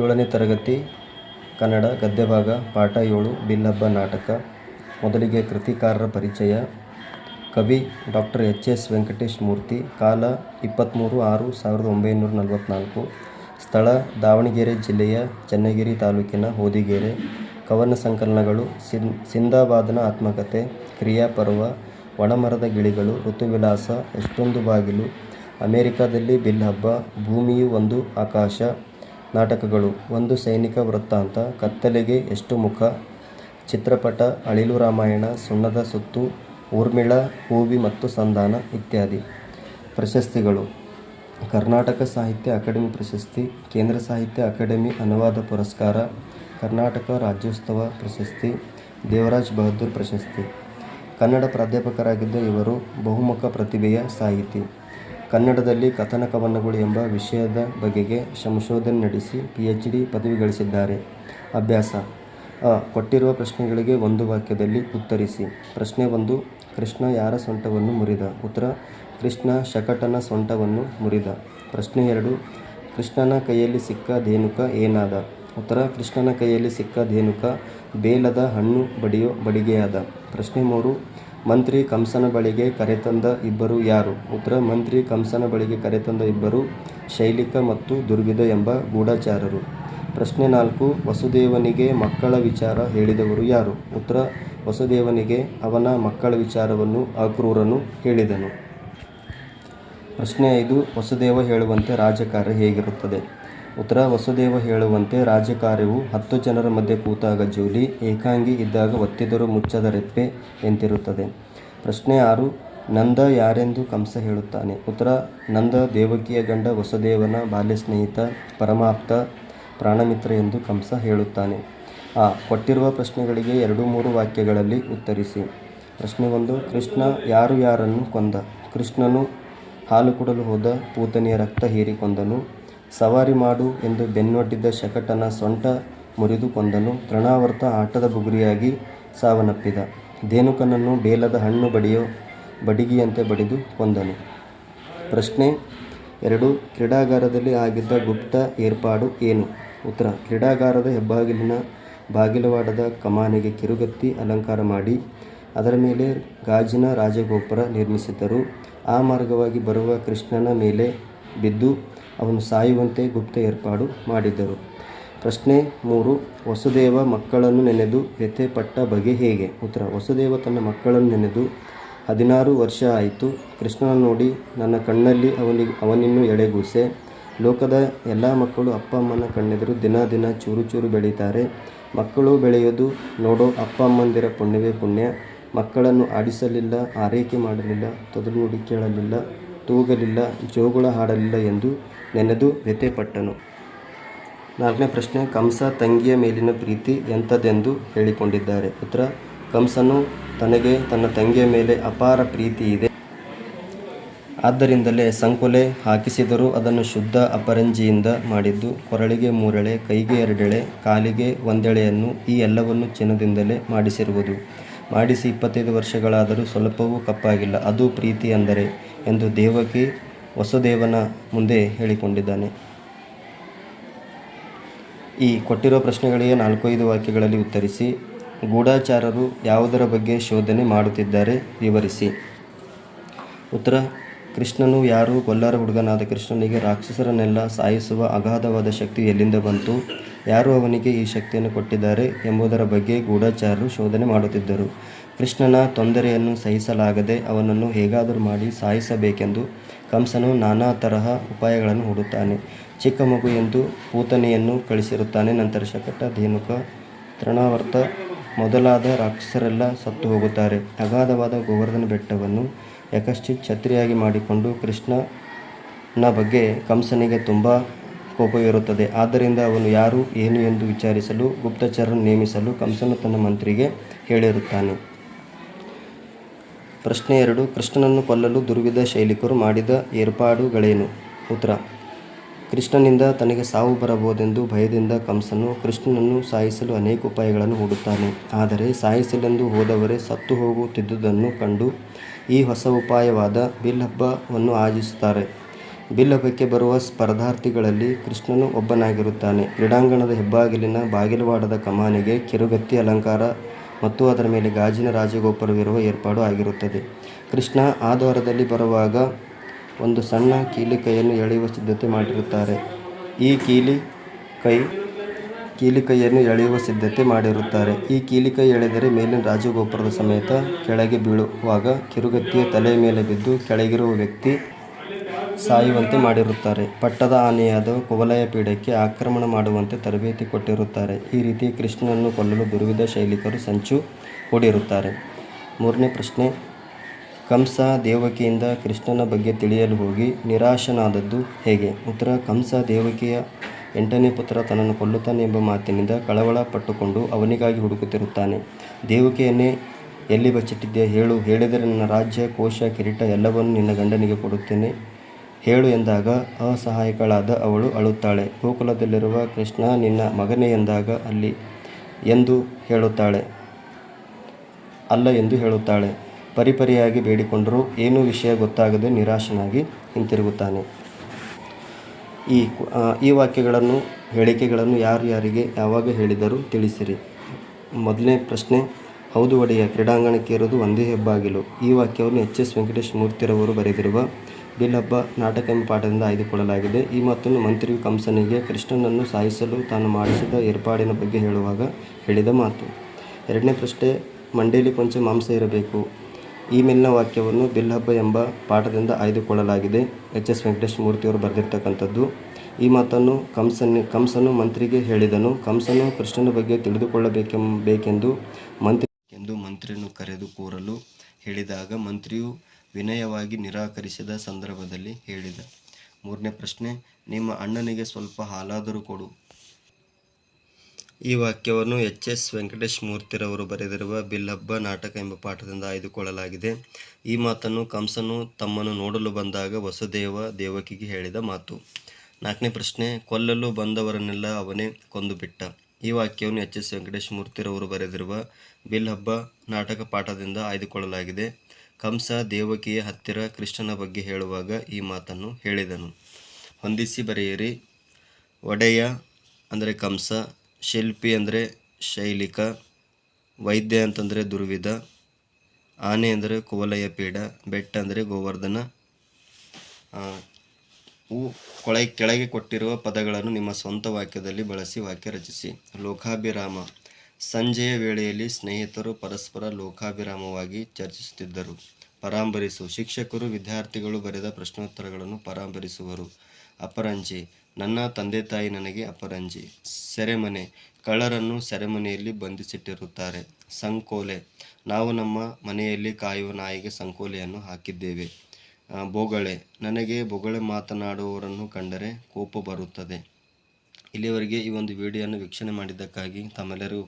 ಏಳನೇ ತರಗತಿ, ಕನ್ನಡ, ಗದ್ಯಭಾಗ, ಪಾಠ ಏಳು ಬಿಲ್ಲಬ್ಬ ನಾಟಕ. ಮೊದಲಿಗೆ ಕೃತಿಕಾರರ ಪರಿಚಯ. ಕವಿ doctor H. S. Venkatesh Murthy, ಕಾಲ ಇಪ್ಪತ್ತ್ಮೂರು ಆರು ಸಾವಿರದ ಒಂಬೈನೂರ ನಲವತ್ತ್ನಾಲ್ಕು ಸ್ಥಳ ದಾವಣಗೆರೆ ಜಿಲ್ಲೆಯ ಚನ್ನಗಿರಿ ತಾಲೂಕಿನ ಹೋದಿಗೆರೆ. ಕವನ ಸಂಕಲನಗಳು, ಸಿನ್, ಸಿಂದಾಬಾದನ ಆತ್ಮಕತೆ, ಕ್ರಿಯಾಪರ್ವ, ಒಣಮರದ ಗಿಳಿಗಳು, ಋತುವಿಲಾಸ, ಎಷ್ಟೊಂದು ಬಾಗಿಲು. ಅಮೆರಿಕದಲ್ಲಿ ಬಿಲ್ ಹಬ್ಬ, ಭೂಮಿಯು ಒಂದು ಆಕಾಶ. ನಾಟಕಗಳು. ಒಂದು ಸೈನಿಕ ವೃತ್ತಾಂತ ಕತ್ತಲೆಗೆ ಎಷ್ಟು ಮುಖ. ಚಿತ್ರಪಟ, ಅಳಿಲು ರಾಮಾಯಣ, ಸುಣ್ಣದ ಸುತ್ತು, ಊರ್ಮಿಳಾ, ಹೂವಿ ಮತ್ತು ಸಂಧಾನ ಇತ್ಯಾದಿ. ಪ್ರಶಸ್ತಿಗಳು. ಕರ್ನಾಟಕ ಸಾಹಿತ್ಯ ಅಕಾಡೆಮಿ ಪ್ರಶಸ್ತಿ, ಕೇಂದ್ರ ಸಾಹಿತ್ಯ ಅಕಾಡೆಮಿ ಅನುವಾದ ಪುರಸ್ಕಾರ, ಕರ್ನಾಟಕ ರಾಜ್ಯೋತ್ಸವ ಪ್ರಶಸ್ತಿ, ದೇವರಾಜ್ ಬಹದ್ದೂರ್ ಪ್ರಶಸ್ತಿ. ಕನ್ನಡ ಪ್ರಾಧ್ಯಾಪಕರಾಗಿದ್ದ ಇವರು ಬಹುಮುಖ ಪ್ರತಿಭೆಯ ಸಾಹಿತಿ. ಕನ್ನಡದಲ್ಲಿ ಕಥನ ಕವನಗಳು ಎಂಬ ವಿಷಯದ ಬಗೆಗೆ ಸಂಶೋಧನೆ ನಡೆಸಿ ಪಿ ಎಚ್ ಡಿ ಪದವಿ ಗಳಿಸಿದ್ದಾರೆ. ಅಭ್ಯಾಸ. ಅ. ಕೊಟ್ಟಿರುವ ಪ್ರಶ್ನೆಗಳಿಗೆ ಒಂದು ವಾಕ್ಯದಲ್ಲಿ ಉತ್ತರಿಸಿ. ಪ್ರಶ್ನೆ ಒಂದು, ಕೃಷ್ಣ ಯಾರ ಸೊಂಟವನ್ನು ಮುರಿದ? ಉತ್ತರ, ಕೃಷ್ಣ ಶಕಟನ ಸೊಂಟವನ್ನು ಮುರಿದ. ಪ್ರಶ್ನೆ ಎರಡು, ಕೃಷ್ಣನ ಕೈಯಲ್ಲಿ ಸಿಕ್ಕ ಧೇನುಕ ಏನಾದ? ಉತ್ತರ, ಕೃಷ್ಣನ ಕೈಯಲ್ಲಿ ಸಿಕ್ಕ ಧೇನುಕ ಬೇಲದ ಹಣ್ಣು ಬಡಿಯೋ ಬಡಿಗೆಯಾದ. ಪ್ರಶ್ನೆ ಮೂರು ಮಂತ್ರಿ ಕಂಸನ ಬಳಿಗೆ ಕರೆತಂದ ಇಬ್ಬರು ಯಾರು? ಉತ್ತರ, ಮಂತ್ರಿ ಕಂಸನ ಬಳಿಗೆ ಕರೆತಂದ ಇಬ್ಬರು ಶೈಲಿಕ ಮತ್ತು ದುರ್ವಿದ ಎಂಬ ಗೂಢಚಾರರು. ಪ್ರಶ್ನೆ ನಾಲ್ಕು, ವಸುದೇವನಿಗೆ ಮಕ್ಕಳ ವಿಚಾರ ಹೇಳಿದವರು ಯಾರು? ಉತ್ತರ, ವಸುದೇವನಿಗೆ ಅವನ ಮಕ್ಕಳ ವಿಚಾರವನ್ನು ಅಕ್ರೂರನು ಹೇಳಿದನು. ಪ್ರಶ್ನೆ ಐದು, ವಸುದೇವ ಹೇಳುವಂತೆ ರಾಜಕಾರ್ಯ ಹೇಗಿರುತ್ತದೆ? ಉತ್ತರ ವಸುದೇವ ಹೇಳುವಂತೆ ರಾಜಕಾರ್ಯವು ಹತ್ತು ಜನರ ಮಧ್ಯೆ ಕೂತಾಗ ಜೂಲಿ ಏಕಾಂಗಿ ಇದ್ದಾಗ ಒತ್ತಿದರೂ ಮುಚ್ಚದ ರೆಪ್ಪೆ ಎಂತಿರುತ್ತದೆ. ಪ್ರಶ್ನೆ ಆರು, ನಂದ ಯಾರೆಂದು ಕಂಸ ಹೇಳುತ್ತಾನೆ. ಉತ್ತರ, ನಂದ ದೇವಕಿಯ ಗಂಡ ವಸುದೇವನ ಬಾಲ್ಯ ಸ್ನೇಹಿತ ಪರಮಾಪ್ತ, ಪ್ರಾಣಮಿತ್ರ ಎಂದು ಕಂಸ ಹೇಳುತ್ತಾನೆ. ಆ, ಕೊಟ್ಟಿರುವ ಪ್ರಶ್ನೆಗಳಿಗೆ ಎರಡು ಮೂರು ವಾಕ್ಯಗಳಲ್ಲಿ ಉತ್ತರಿಸಿ. ಪ್ರಶ್ನೆ ಒಂದು, ಕೃಷ್ಣ ಯಾರು ಯಾರನ್ನು ಕೊಂದ? ಕೃಷ್ಣನು ಹಾಲು ಕೊಡಲು ಹೋದ, ಪೂತನಿಯ ರಕ್ತ ಹೀರಿ ಕೊಂದನು ಸವಾರಿ ಮಾಡು ಎಂದು ಬೆನ್ನೊಡ್ಡಿದ್ದ ಶಕಟನ ಸೊಂಟ ಮುರಿದು ಕೊಂದನು. ತೃಣಾವರ್ತ ಆಟದ ಬುಗುರಿಯಾಗಿ ಸಾವನ್ನಪ್ಪಿದ. ದೇನುಕನನ್ನು ಬೇಲದ ಹಣ್ಣು ಬಡಿಯೋ ಬಡಿಗಿಯಂತೆ ಬಡಿದು ಕೊಂದನು. ಪ್ರಶ್ನೆ ಎರಡು, ಕ್ರೀಡಾಗಾರದಲ್ಲಿ ಆಗಿದ್ದ ಗುಪ್ತ ಏರ್ಪಾಡು ಏನು? ಉತ್ತರ, ಕ್ರೀಡಾಗಾರದ ಹೆಬ್ಬಾಗಿಲಿನ ಬಾಗಿಲವಾಡದ ಕಮಾನಿಗೆ ಕಿರುಗತ್ತಿ ಅಲಂಕಾರ ಮಾಡಿ, ಅದರ ಮೇಲೆ ಗಾಜಿನ ರಾಜಗೋಪುರ ನಿರ್ಮಿಸಿದ್ದರು. ಆ ಮಾರ್ಗವಾಗಿ ಬರುವ ಕೃಷ್ಣನ ಮೇಲೆ ಬಿದ್ದು ಅವನು ಸಾಯುವಂತೆ ಗುಪ್ತ ಏರ್ಪಾಡು ಮಾಡಿದ್ದರು ಪ್ರಶ್ನೆ ಮೂರು, ವಸುದೇವ ಮಕ್ಕಳನ್ನು ನೆನೆದು ವ್ಯಥೆಪಟ್ಟ ಬಗೆ ಹೇಗೆ? ಉತ್ತರ, ವಸುದೇವ ತನ್ನ ಮಕ್ಕಳನ್ನು ನೆನೆದು ಹದಿನಾರು ವರ್ಷ ಆಯಿತು. ಕೃಷ್ಣನ ನೋಡಿ ನನ್ನ ಕಣ್ಣಲ್ಲಿ ಅವನಿಗೆ, ಅವನಿನ್ನೂ ಎಳೆಗೂಸೆ. ಲೋಕದ ಎಲ್ಲ ಮಕ್ಕಳು ಅಪ್ಪ ಅಮ್ಮನ ಕಣ್ಣೆದುರು ದಿನ ದಿನ ಚೂರು ಚೂರು ಬೆಳೀತಾರೆ. ಮಕ್ಕಳು ಬೆಳೆಯೋದು ನೋಡೋ ಅಪ್ಪ ಅಮ್ಮಂದಿರ ಪುಣ್ಯವೇ ಪುಣ್ಯ. ಮಕ್ಕಳನ್ನು ಆಡಿಸಲಿಲ್ಲ, ಆರೈಕೆ ಮಾಡಲಿಲ್ಲ, ತೊದಲು ನುಡಿ ಕೇಳಲಿಲ್ಲ. ತೂಗಲಿಲ್ಲ, ಜೋಗುಳ ಹಾಡಲಿಲ್ಲ ಎಂದು ನೆನೆದು ವ್ಯಥೆಪಟ್ಟನು. ನಾಲ್ಕನೇ ಪ್ರಶ್ನೆ, ಕಂಸ ತಂಗಿಯ ಮೇಲಿನ ಪ್ರೀತಿ ಎಂಥದ್ದೆಂದು ಹೇಳಿಕೊಂಡಿದ್ದಾರೆ. ಉತ್ತರ ಕಂಸನು ತನಗೆ ತನ್ನ ತಂಗಿಯ ಮೇಲೆ ಅಪಾರ ಪ್ರೀತಿ ಇದೆ. ಆದ್ದರಿಂದಲೇ ಸಂಕೊಲೆ ಹಾಕಿಸಿದರೂ ಅದನ್ನು ಶುದ್ಧ ಅಪರಂಜಿಯಿಂದ ಮಾಡಿದ್ದು ಕೊರಳಿಗೆ ಮೂರೆಳೆ, ಕೈಗೆ ಎರಡೆಳೆ, ಕಾಲಿಗೆ ಒಂದೆಳೆಯನ್ನು ಈ ಎಲ್ಲವನ್ನು ಚಿನ್ನದಿಂದಲೇ ಮಾಡಿಸಿರುವುದು. ಮಾಡಿಸಿ ಇಪ್ಪತ್ತೈದು ವರ್ಷಗಳಾದರೂ ಸ್ವಲ್ಪವೂ ಕಪ್ಪಾಗಿಲ್ಲ. ಅದು ಪ್ರೀತಿ ಅಂದರೆ ಎಂದು ದೇವಕಿ ವಸುದೇವನ ಮುಂದೆ ಹೇಳಿಕೊಂಡಿದ್ದಾನೆ. ಈ ಕೊಟ್ಟಿರೋ ಪ್ರಶ್ನೆಗಳಿಗೆ ನಾಲ್ಕೈದು ವಾಕ್ಯಗಳಲ್ಲಿ ಉತ್ತರಿಸಿ, ಗೂಢಾಚಾರರು ಯಾವುದರ ಬಗ್ಗೆ ಶೋಧನೆ ಮಾಡುತ್ತಿದ್ದಾರೆ ವಿವರಿಸಿ. ಉತ್ತರ ಕೃಷ್ಣನು ಯಾರು ಕೊಲ್ಲಾರ ಹುಡುಗನಾದ ಕೃಷ್ಣನಿಗೆ ರಾಕ್ಷಸರನ್ನೆಲ್ಲ ಸಾಯಿಸುವ ಅಗಾಧವಾದ ಶಕ್ತಿ ಎಲ್ಲಿಂದ ಬಂತು? ಯಾರು ಅವನಿಗೆ ಈ ಶಕ್ತಿಯನ್ನು ಕೊಟ್ಟಿದ್ದಾರೆ ಎಂಬುದರ ಬಗ್ಗೆ ಗೂಢಚಾರರು ಶೋಧನೆ ಮಾಡುತ್ತಿದ್ದರು. ಕೃಷ್ಣನ ತೊಂದರೆಯನ್ನು ಸಹಿಸಲಾಗದೆ ಅವನನ್ನು ಹೇಗಾದರೂ ಮಾಡಿ ಸಾಯಿಸಬೇಕೆಂದು ಕಂಸನು ನಾನಾ ತರಹ ಉಪಾಯಗಳನ್ನು ಹೂಡುತ್ತಾನೆ. ಚಿಕ್ಕ ಮಗು ಎಂದು ಪೂತನೆಯನ್ನು ಕಳಿಸಿರುತ್ತಾನೆ. ನಂತರ ಶಕಟ ಧೇನುಕ, ತೃಣಾವರ್ತ ಮೊದಲಾದ ರಾಕ್ಷಸರೆಲ್ಲ ಸತ್ತು ಹೋಗುತ್ತಾರೆ. ಅಗಾಧವಾದ ಗೋವರ್ಧನ ಬೆಟ್ಟವನ್ನು ಯಕಶ್ಚಿತ್ ಛತ್ರಿಯಾಗಿ ಮಾಡಿಕೊಂಡು ಕೃಷ್ಣನ ಬಗ್ಗೆ ಕಂಸನಿಗೆ ತುಂಬ ಕೋಪವಿರುತ್ತದೆ. ಆದ್ದರಿಂದ ಅವನು ಯಾರು, ಏನು ಎಂದು ವಿಚಾರಿಸಲು ಗುಪ್ತಚರನ್ನು ನೇಮಿಸಲು ಕಂಸನು ತನ್ನ ಮಂತ್ರಿಗೆ ಹೇಳಿರುತ್ತಾನೆ. ಪ್ರಶ್ನೆ ಎರಡು, ಕೃಷ್ಣನನ್ನು ಕೊಲ್ಲಲು ದುರ್ವಿಧ ಶೈಲಿಕರು ಮಾಡಿದ ಏರ್ಪಾಡುಗಳೇನು? ಉತ್ತರ, ಕೃಷ್ಣನಿಂದ ತನಗೆ ಸಾವು ಬರಬಹುದೆಂದು ಭಯದಿಂದ ಕಂಸನು ಕೃಷ್ಣನನ್ನು ಸಾಯಿಸಲು ಅನೇಕ ಉಪಾಯಗಳನ್ನು ಹೂಡುತ್ತಾನೆ. ಆದರೆ ಸಾಯಿಸಲೆಂದು ಹೋದವರೇ ಸತ್ತು ಹೋಗುತ್ತಿದ್ದುದನ್ನು ಕಂಡು ಈ ಹೊಸ ಉಪಾಯವಾದ ಬಿಲ್ ಹಬ್ಬವನ್ನು ಆಯೋಜಿಸುತ್ತಾರೆ ಬಿಲ್ ಹಬ್ಬಕ್ಕೆ ಬರುವ ಸ್ಪರ್ಧಾರ್ಥಿಗಳಲ್ಲಿ ಕೃಷ್ಣನು ಒಬ್ಬನಾಗಿರುತ್ತಾನೆ. ಕ್ರೀಡಾಂಗಣದ ಹೆಬ್ಬಾಗಿಲಿನ ಬಾಗಿಲುವಾಡದ ಕಮಾನಿಗೆ ಕಿರುಗತ್ತಿ, ಅಲಂಕಾರ ಮತ್ತು ಅದರ ಮೇಲೆ ಗಾಜಿನ ರಾಜಗೋಪುರವಿರುವ ಏರ್ಪಾಡು ಆಗಿರುತ್ತದೆ. ಕೃಷ್ಣ ಆ ದ್ವಾರದಲ್ಲಿ ಬರುವಾಗ ಒಂದು ಸಣ್ಣ ಕೀಲಿ ಕೈಯನ್ನು ಎಳೆಯುವ ಸಿದ್ಧತೆ ಮಾಡಿರುತ್ತಾರೆ. ಈ ಕೀಲಿಕೈ ಕೀಲಿಕೈಯನ್ನು ಎಳೆಯುವ ಸಿದ್ಧತೆ ಮಾಡಿರುತ್ತಾರೆ. ಈ ಕೀಲಿಕೈ ಎಳೆದರೆ ಮೇಲಿನ ರಾಜಗೋಪುರದ ಸಮೇತ ಕೆಳಗೆ ಬೀಳುವಾಗ ಕಿರುಗತ್ತಿಯ ತಲೆಯ ಮೇಲೆ ಬಿದ್ದು ಕೆಳಗಿರುವ ವ್ಯಕ್ತಿ ಸಾಯುವಂತೆ ಮಾಡಿರುತ್ತಾರೆ. ಪಟ್ಟದ ಆನೆಯಾದ ಕುವಲಯ ಪೀಠಕ್ಕೆ ಆಕ್ರಮಣ ಮಾಡುವಂತೆ ತರಬೇತಿ ಕೊಟ್ಟಿರುತ್ತಾರೆ. ಈ ರೀತಿ ಕೃಷ್ಣನನ್ನು ಕೊಲ್ಲಲು ದುರ್ವಿಧ ಶೈಲಿಕರು ಸಂಚು ಹೂಡಿರುತ್ತಾರೆ. ಮೂರನೇ ಪ್ರಶ್ನೆ, ಕಂಸ ದೇವಕಿಯಿಂದ ಕೃಷ್ಣನ ಬಗ್ಗೆ ತಿಳಿಯಲು ಹೋಗಿ ನಿರಾಶನಾದದ್ದು ಹೇಗೆ? ಉತ್ತರ, ಕಂಸ ದೇವಕಿಯ ಎಂಟನೇ ಪುತ್ರ ತನ್ನನ್ನು ಕೊಲ್ಲುತ್ತಾನೆ ಎಂಬ ಮಾತಿನಿಂದ ಕಳವಳ ಪಟ್ಟುಕೊಂಡು ಅವನಿಗಾಗಿ ಹುಡುಕುತ್ತಿರುತ್ತಾನೆ. ದೇವಿಕೆಯನ್ನೇ ಎಲ್ಲಿ ಬಚ್ಚಿಟ್ಟಿದ್ದೆ ಹೇಳು, ಹೇಳಿದರೆ ನನ್ನ ರಾಜ್ಯ, ಕೋಶ, ಕಿರೀಟ ಎಲ್ಲವನ್ನು ನಿನ್ನ ಗಂಡನಿಗೆ ಕೊಡುತ್ತೇನೆ ಹೇಳು ಎಂದಾಗ ಅಸಹಾಯಕಳಾದ ಅವಳು ಅಳುತ್ತಾಳೆ. ಗೋಕುಲದಲ್ಲಿರುವ ಕೃಷ್ಣ ನಿನ್ನ ಮಗನೇ ಎಂದಾಗ ಅಲ್ಲಿ ಎಂದು ಹೇಳುತ್ತಾಳೆ ಅಲ್ಲ ಎಂದು ಹೇಳುತ್ತಾಳೆ. ಪರಿಪರಿಯಾಗಿ ಬೇಡಿಕೊಂಡರೂ ಏನೂ ವಿಷಯ ಗೊತ್ತಾಗದೆ ನಿರಾಶನಾಗಿ ಹಿಂತಿರುಗುತ್ತಾನೆ. ಈ ಈ ವಾಕ್ಯಗಳನ್ನು, ಹೇಳಿಕೆಗಳನ್ನು ಯಾರು ಯಾರಿಗೆ ಯಾವಾಗ ಹೇಳಿದರು ತಿಳಿಸಿರಿ. ಮೊದಲನೇ ಪ್ರಶ್ನೆ, ಹೌದು ಒಡೆಯ ಕ್ರೀಡಾಂಗಣಕ್ಕೆ ಇರೋದು ಒಂದೇ ಹೆಬ್ಬಾಗಿಲು. ಈ ವಾಕ್ಯವನ್ನು ಎಚ್. ಎಸ್. ವೆಂಕಟೇಶ್ ಮೂರ್ತಿರವರು ಬರೆದಿರುವ ಬಿಲ್ ಹಬ್ಬ ನಾಟಕ ಎಂಬ ಪಾಠದಿಂದ ಆಯ್ದುಕೊಳ್ಳಲಾಗಿದೆ. ಈ ಮಾತನ್ನು ಮಂತ್ರಿ ಕಂಸನಿಗೆ, ಕೃಷ್ಣನನ್ನು ಸಾಯಿಸಲು ತಾನು ಮಾಡಿಸಿದ ಏರ್ಪಾಡಿನ ಬಗ್ಗೆ ಹೇಳುವಾಗ ಹೇಳಿದ ಮಾತು. ಎರಡನೇ ಪ್ರಶ್ನೆ, ಮಂಡೇಲಿ ಕೊಂಚ ಮಾಂಸ ಇರಬೇಕು. ಈ ಮೇಲಿನ ವಾಕ್ಯವನ್ನು ಬಿಲ್ ಹಬ್ಬ ಎಂಬ ಪಾಠದಿಂದ ಆಯ್ದುಕೊಳ್ಳಲಾಗಿದೆ. ಎಚ್. ಎಸ್. ವೆಂಕಟೇಶ್ ಮೂರ್ತಿಯವರು ಬರೆದಿರ್ತಕ್ಕಂಥದ್ದು ಈ ಮಾತನ್ನು ಕಂಸನು ಮಂತ್ರಿಗೆ ಹೇಳಿದನು. ಕಂಸನು ಕೃಷ್ಣನ ಬಗ್ಗೆ ತಿಳಿದುಕೊಳ್ಳಬೇಕೆಂಬಬೇಕೆಂದು ಮಂತ್ರಿ ಎಂದು ಮಂತ್ರಿಯನ್ನು ಕರೆದು ಕೂರಲು ಹೇಳಿದಾಗ ಮಂತ್ರಿಯು ವಿನಯವಾಗಿ ನಿರಾಕರಿಸಿದ ಸಂದರ್ಭದಲ್ಲಿ ಹೇಳಿದ. ಮೂರನೇ ಪ್ರಶ್ನೆ, ನಿಮ್ಮ ಅಣ್ಣನಿಗೆ ಸ್ವಲ್ಪ ಹಾಲಾದರೂ ಕೊಡು. ಈ ವಾಕ್ಯವನ್ನು ಎಚ್. ಎಸ್. ವೆಂಕಟೇಶ್ ಮೂರ್ತಿರವರು ಬರೆದಿರುವ ಬಿಲ್ ಹಬ್ಬ ನಾಟಕ ಎಂಬ ಪಾಠದಿಂದ ಆಯ್ದುಕೊಳ್ಳಲಾಗಿದೆ. ಈ ಮಾತನ್ನು ಕಂಸನು ತಮ್ಮನ್ನು ನೋಡಲು ಬಂದಾಗ ವಸುದೇವ ದೇವಕಿಗೆ ಹೇಳಿದ ಮಾತು. ನಾಲ್ಕನೇ ಪ್ರಶ್ನೆ ಕೊಲ್ಲಲು ಬಂದವರನ್ನೆಲ್ಲ ಅವನೇ ಕೊಂದುಬಿಟ್ಟ. ಈ ವಾಕ್ಯವನ್ನು ಎಚ್. ಎಸ್. ವೆಂಕಟೇಶ್ ಮೂರ್ತಿರವರು ಬರೆದಿರುವ ಬಿಲ್ ಹಬ್ಬ ನಾಟಕ ಪಾಠದಿಂದ ಆಯ್ದುಕೊಳ್ಳಲಾಗಿದೆ. ಕಂಸ ದೇವಕಿಯ ಹತ್ತಿರ ಕೃಷ್ಣನ ಬಗ್ಗೆ ಹೇಳುವಾಗ ಈ ಮಾತನ್ನು ಹೇಳಿದನು. ಹೊಂದಿಸಿ ಬರೆಯಿರಿ. ಒಡೆಯ ಅಂದರೆ ಕಂಸ, ಶಿಲ್ಪಿ ಅಂದರೆ ಶೈಲಿಕ, ವೈದ್ಯ ಅಂತಂದರೆ ದುರ್ವಿಧ, ಆನೆ ಅಂದರೆ ಕುವಲಯ ಪೀಡ ಬೆಟ್ಟ ಅಂದರೆ ಗೋವರ್ಧನ. ಕೆಳಗೆ ಕೊಟ್ಟಿರುವ ಪದಗಳನ್ನು ನಿಮ್ಮ ಸ್ವಂತ ವಾಕ್ಯದಲ್ಲಿ ಬಳಸಿ ವಾಕ್ಯ ರಚಿಸಿ. ಲೋಕಾಭಿರಾಮ ಸಂಜೆಯ ವೇಳೆಯಲ್ಲಿ ಸ್ನೇಹಿತರು ಪರಸ್ಪರ ಲೋಕಾಭಿರಾಮವಾಗಿ ಚರ್ಚಿಸುತ್ತಿದ್ದರು. ಪರಾಂಬರಿಸು ಶಿಕ್ಷಕರು ವಿದ್ಯಾರ್ಥಿಗಳು ಬರೆದ ಪ್ರಶ್ನೋತ್ತರಗಳನ್ನು ಪರಾಂಬರಿಸುವರು. ಅಪರಂಜಿ ನನ್ನ ತಂದೆ ತಾಯಿ ನನಗೆ ಅಪರಂಜಿ. ಸೆರೆಮನೆ ಕಳ್ಳರನ್ನು ಸೆರೆಮನೆಯಲ್ಲಿ ಬಂಧಿಸಿಟ್ಟಿರುತ್ತಾರೆ. ಸಂಕೋಲೆ ನಾವು ನಮ್ಮ ಮನೆಯಲ್ಲಿ ಕಾಯುವ ನಾಯಿಗೆ ಸಂಕೋಲೆಯನ್ನು ಹಾಕಿದ್ದೇವೆ. ಬೊಗಳೆ ನನಗೆ ಬೊಗಳೆ ಮಾತನಾಡುವವರನ್ನು ಕಂಡರೆ ಕೋಪ ಬರುತ್ತದೆ. ಇಲ್ಲಿಯವರೆಗೆ ಈ ಒಂದು ವಿಡಿಯೋನ ವೀಕ್ಷಣೆ ಮಾಡಿದ್ದಕ್ಕಾಗಿ ತಮ್ಮೆಲ್ಲರಿಗೂ